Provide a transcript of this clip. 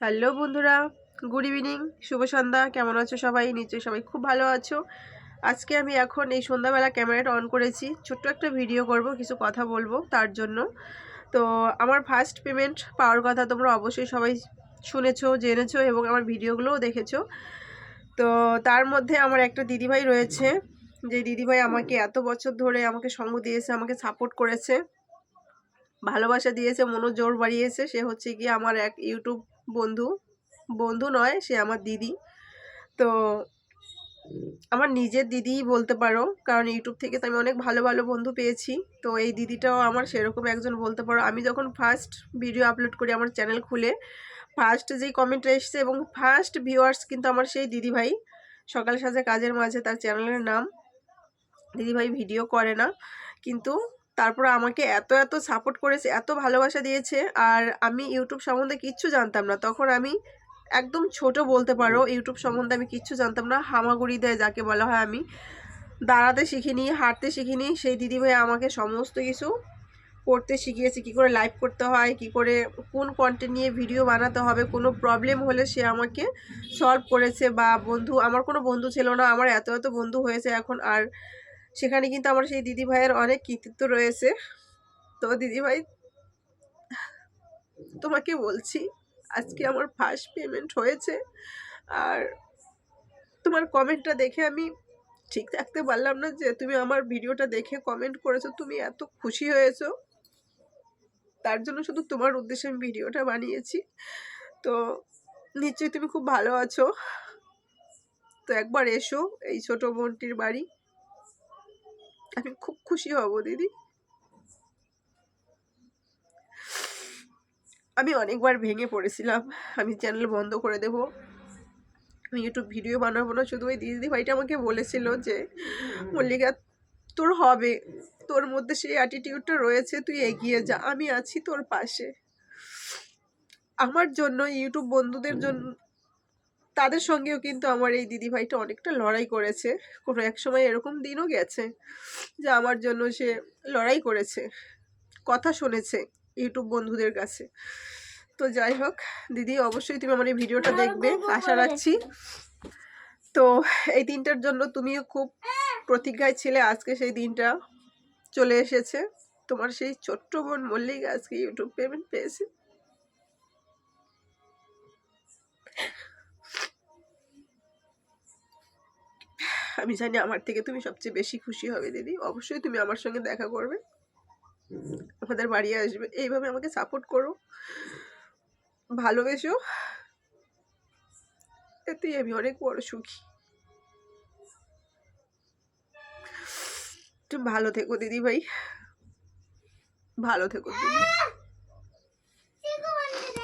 Hello বন্ধুরা, good evening, শুভ সন্ধ্যা, কেমন আছো সবাই? নিশ্চয়ই সবাই খুব ভালো আছো। আজকে আমি এখন এই সন্ধ্যাবেলা ক্যামেরাটা অন করেছি, ছোট্ট একটা ভিডিও করব, কিছু কথা বলব তার জন্য। তো আমার ফার্স্ট পেমেন্ট পাওয়ার কথা তোমরা অবশ্যই সবাই শুনেছো, জেনেছো এবং আমার ভিডিওগুলোও দেখেছ। তো তার মধ্যে আমার একটা দিদিভাই রয়েছে, যে দিদিভাই আমাকে এত বছর ধরে আমাকে সঙ্গ দিয়েছে, আমাকে সাপোর্ট করেছে, ভালোবাসা দিয়েছে, মনোজোর বাড়িয়েছে। সে হচ্ছে কি আমার এক ইউটিউব বন্ধু বন্ধু নয়, সে আমার দিদি। তো আমার নিজের দিদিই বলতে পারো, কারণ ইউটিউব থেকে তো আমি অনেক ভালো ভালো বন্ধু পেয়েছি। তো এই দিদিটাও আমার সেরকম একজন বলতে পারো। আমি যখন ফার্স্ট ভিডিও আপলোড করি আমার চ্যানেল খুলে ফার্স্ট যেই কমেন্ট এসছে এবং ফার্স্ট ভিউয়ার্স কিন্তু আমার সেই দিদিভাই সকাল সাজে কাজের মাঝে তার চ্যানেলের নাম। দিদিভাই ভিডিও করে না। কিন্তু তারপর আমাকে এত এত সাপোর্ট করেছে, এত ভালোবাসা দিয়েছে। আর আমি ইউটিউব সম্বন্ধে কিচ্ছু জানতাম না। তখন আমি একদম ছোট বলতে পারো ইউটিউব সম্বন্ধে আমি কিচ্ছু জানতাম না। হামাগুড়ি দেয় যাকে বলা হয় আমি। দাঁড়াতে শিখিনি, হাঁটতে শিখিনি। সেই দিদিভাই আমাকে সমস্ত কিছু করতে শিখিয়েছে। কি করে লাইভ করতে হয়, কি করে, কোন কন্টেন্ট নিয়ে ভিডিও বানাতে হবে, কোনো প্রবলেম হলে সে আমাকে সলভ করেছে। বা বন্ধু, আমার কোনো বন্ধু ছিল না। আমার এত এত বন্ধু হয়েছে এখন। আর সেখানে কিন্তু আমার সেই দিদি ভাইয়ের অনেক কৃতিত্ব রয়েছে। তো দিদি ভাই তোমাকে বলছি, আজকে আমার ফার্স্ট পেমেন্ট হয়েছে। আর তোমার কমেন্টটা দেখে আমি ঠিক থাকতে পারলাম না যে তুমি আমার ভিডিওটা দেখে কমেন্ট করেছ, তুমি এত খুশি হয়েছো। তার জন্য শুধু তোমার উদ্দেশ্যে আমি ভিডিওটা বানিয়েছি। তো নিশ্চয়ই তুমি খুব ভালো আছো। তো একবার এসো এই ছোট বোনটির বাড়ি। আমি খুব খুশি হব দিদি। আমি অনেকবার ভেঙে পড়েছিলাম। আমি চ্যানেল বন্ধ করে দেব। আমি ইউটিউব ভিডিও বানাবো না শুধু ওই দিদি ভাইটা আমাকে বলেছিল যে মল্লিকা তোর হবে। তোর মধ্যে সেই অ্যাটিটিউডটা রয়েছে তুই এগিয়ে যা। আমি আছি তোর পাশে। আমার জন্য ইউটিউব বন্ধুদের জন্য তাদের সঙ্গেও কিন্তু আমার এই দিদিভাইটা অনেকটা লড়াই করেছে। কোনো এক সময় এরকম দিনও গেছে যে আমার জন্য সে লড়াই করেছে কথা শুনেছে ইউটিউব বন্ধুদের কাছে। তো যাই হোক দিদি অবশ্যই তুমি আমার এই ভিডিওটা দেখবে আশা রাখছি। তো এই দিনটার জন্য তুমিও খুব প্রতিজ্ঞায় ছিলে আজকে সেই দিনটা চলে এসেছে। তোমার সেই ছোট্ট বোন মল্লিক আজকে ইউটিউব পেমেন্ট পেয়েছে। আমি জানি আমার থেকে তুমি সবচেয়ে বেশি খুশি হবে, দিদি। অবশ্যই তুমি আমার সঙ্গে দেখা করবে। আমাদের বাড়ি আসবে। এইভাবে আমাকে সাপোর্ট করো। ভালোবেসো। এতেই আমি অনেক বড় সুখী। তুমি ভালো থেকো, দিদি ভাই। ভালো থেকো, দিদি।